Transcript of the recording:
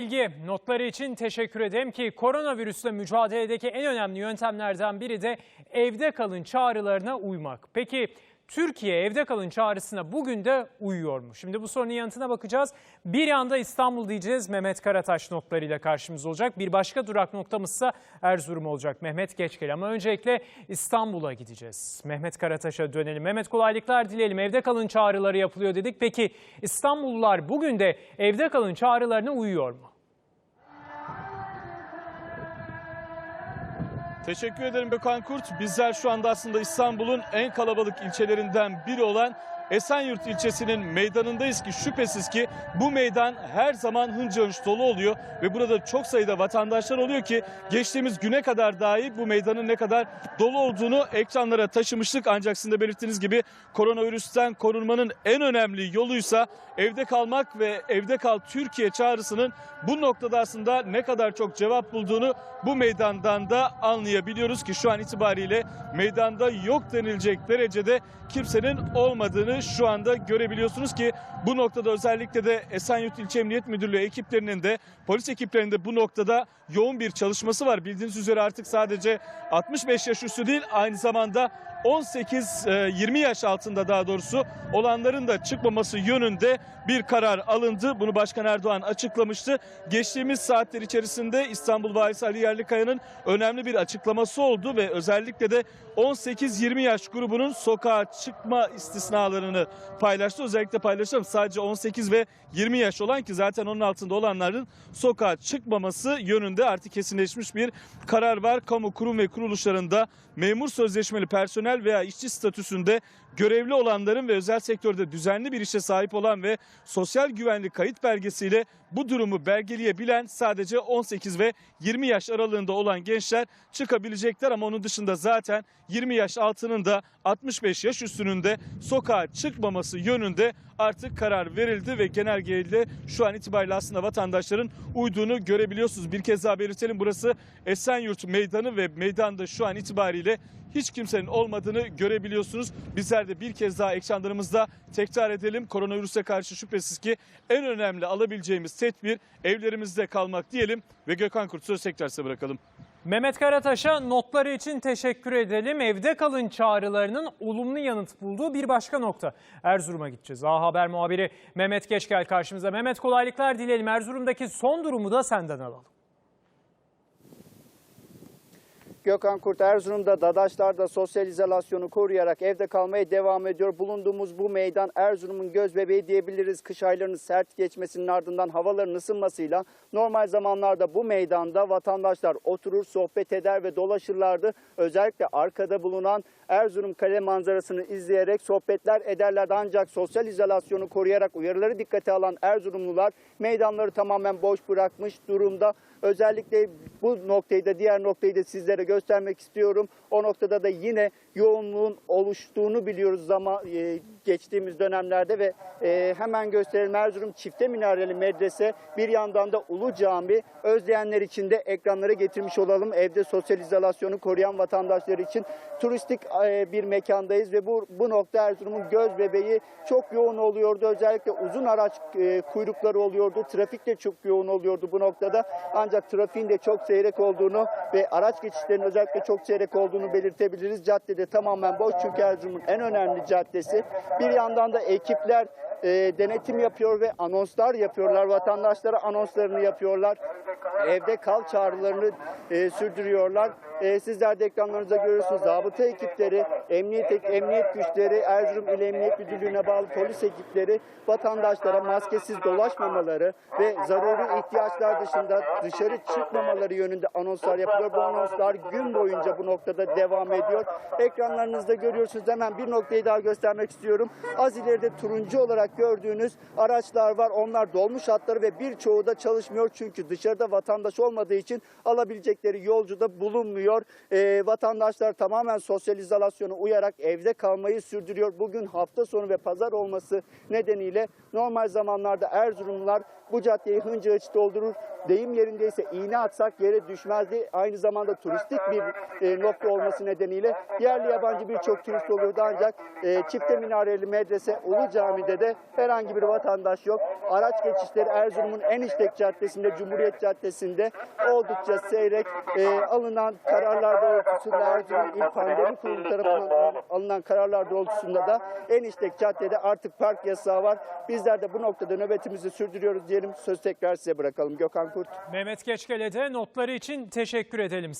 Bilgi notları için teşekkür ederim ki koronavirüsle mücadeledeki en önemli yöntemlerden biri de evde kalın çağrılarına uymak. Peki Türkiye evde kalın çağrısına bugün de uyuyor mu? Şimdi bu sorunun yanıtına bakacağız. Bir yanda İstanbul diyeceğiz. Mehmet Karataş notlarıyla karşımızda olacak. Bir başka durak noktamızsa Erzurum olacak. Mehmet Geçkel ama öncelikle İstanbul'a gideceğiz. Mehmet Karataş'a dönelim. Mehmet kolaylıklar dileyelim. Evde kalın çağrıları yapılıyor dedik. Peki İstanbullular bugün de evde kalın çağrılarına uyuyor mu? Teşekkür ederim Gökhan Kurt. Bizler şu anda aslında İstanbul'un en kalabalık ilçelerinden biri olan Esenyurt ilçesinin meydanındayız ki şüphesiz ki bu meydan her zaman hınca hınç dolu oluyor ve burada çok sayıda vatandaşlar oluyor ki geçtiğimiz güne kadar dahi bu meydanın ne kadar dolu olduğunu ekranlara taşımıştık. Ancak sizin de belirttiğiniz gibi koronavirüsten korunmanın en önemli yoluysa evde kalmak ve evde kal Türkiye çağrısının bu noktada aslında ne kadar çok cevap bulduğunu bu meydandan da anlayabiliyoruz ki şu an itibariyle meydanda yok denilecek derecede kimsenin olmadığını şu anda görebiliyorsunuz ki bu noktada özellikle de Esenyurt İlçe Emniyet Müdürlüğü ekiplerinin de polis ekiplerinin de bu noktada yoğun bir çalışması var. Bildiğiniz üzere artık sadece 65 yaş üstü değil aynı zamanda 18-20 yaş altında daha doğrusu olanların da çıkmaması yönünde bir karar alındı. Bunu Başkan Erdoğan açıklamıştı. Geçtiğimiz saatler içerisinde İstanbul Valisi Ali Yerlikaya'nın önemli bir açıklaması oldu ve özellikle de 18-20 yaş grubunun sokağa çıkma istisnalarını paylaştı. Özellikle paylaşalım sadece 18 ve 20 yaş olan ki zaten onun altında olanların sokağa çıkmaması yönünde artık kesinleşmiş bir karar var. Kamu kurum ve kuruluşlarında memur sözleşmeli personel veya işçi statüsünde görevli olanların ve özel sektörde düzenli bir işe sahip olan ve sosyal güvenlik kayıt belgesiyle bu durumu belgeleyebilen sadece 18 ve 20 yaş aralığında olan gençler çıkabilecekler ama onun dışında zaten 20 yaş altının da 65 yaş üstünün de sokağa çıkmaması yönünde artık karar verildi ve genelgeyle şu an itibariyle aslında vatandaşların uyduğunu görebiliyorsunuz. Bir kez daha belirtelim burası Esenyurt Meydanı ve meydanda şu an itibariyle hiç kimsenin olmadığını görebiliyorsunuz. Bizler de bir kez daha ekranlarımızda tekrar edelim. Koronavirüse karşı şüphesiz ki en önemli alabileceğimiz tedbir evlerimizde kalmak diyelim ve Gökhan Kurt söz tekrar size bırakalım. Mehmet Karataş'a notları için teşekkür edelim. Evde kalın çağrılarının olumlu yanıt bulduğu bir başka nokta. Erzurum'a gideceğiz. A Haber muhabiri Mehmet Geçkel karşımıza. Mehmet kolaylıklar dileyelim. Erzurum'daki son durumu da senden alalım. Gökhan Kurt Erzurum'da Dadaşlar'da sosyal izolasyonu koruyarak evde kalmaya devam ediyor. Bulunduğumuz bu meydan Erzurum'un göz bebeği diyebiliriz. Kış aylarının sert geçmesinin ardından havaların ısınmasıyla normal zamanlarda bu meydanda vatandaşlar oturur, sohbet eder ve dolaşırlardı. Özellikle arkada bulunan Erzurum Kale manzarasını izleyerek sohbetler ederlerdi. Ancak sosyal izolasyonu koruyarak uyarıları dikkate alan Erzurumlular meydanları tamamen boş bırakmış durumda. Özellikle bu noktayı da diğer noktayı da sizlere göstermek istiyorum. O noktada da yine yoğunluğun oluştuğunu biliyoruz zaman e, geçtiğimiz dönemlerde ve e, hemen gösterelim Erzurum Çifte Minareli Medrese bir yandan da Ulu Cami özleyenler için de ekranlara getirmiş olalım. Evde sosyal izolasyonu koruyan vatandaşlar için turistik e, bir mekandayız ve bu, bu nokta Erzurum'un göz bebeği çok yoğun oluyordu. Özellikle uzun araç e, kuyrukları oluyordu. Trafik de çok yoğun oluyordu bu noktada. Ancak trafiğin de çok seyrek olduğunu ve araç geçişlerinin özellikle çok seyrek olduğunu belirtebiliriz. Caddede tamamen boş çünkü Erzurum'un en önemli caddesi. Bir yandan da ekipler e, denetim yapıyor ve anonslar yapıyorlar. Vatandaşlara anonslarını yapıyorlar. Evde kal çağrılarını e, sürdürüyorlar. E, sizler de ekranlarınızda görüyorsunuz. Zabıta ekipleri, emniyet, emniyet güçleri, Erzurum İl Emniyet Müdürlüğü'ne bağlı polis ekipleri vatandaşlara maskesiz dolaşmamaları ve zaruri ihtiyaçlar dışında dışarı çıkmamaları yönünde anonslar yapılıyor. Bu anonslar gün boyunca bu noktada devam ediyor. Ekranlarınızda görüyorsunuz. Hemen bir noktayı daha göstermek istiyorum. Az ileride turuncu olarak gördüğünüz araçlar var. Onlar dolmuş hatları ve birçoğu da çalışmıyor. Çünkü dışarıda vatandaş olmadığı için alabilecekleri yolcu da bulunmuyor. Ee, vatandaşlar tamamen sosyal izolasyona uyarak evde kalmayı sürdürüyor. Bugün hafta sonu ve pazar olması nedeniyle normal zamanlarda Erzurumlular bu caddeyi hınca hıç doldurur. Deyim yerindeyse iğne atsak yere düşmezdi. Aynı zamanda turistik bir e, nokta olması nedeniyle yerli yabancı birçok turist olurdu ancak e, çifte minareli medrese Ulu Cami'de de herhangi bir vatandaş yok. Araç geçişleri Erzurum'un en işlek caddesinde, Cumhuriyet Caddesi'nde oldukça seyrek. E, alınan kararlar doğrultusunda Erzurum İl Pandemi Kurulu tarafından alınan kararlar doğrultusunda da en işlek caddede artık park yasağı var. Bizler de bu noktada nöbetimizi sürdürüyoruz diyelim. Söz tekrar size bırakalım. Gökhan Kurt. Mehmet Geçkele'de notları için teşekkür edelim.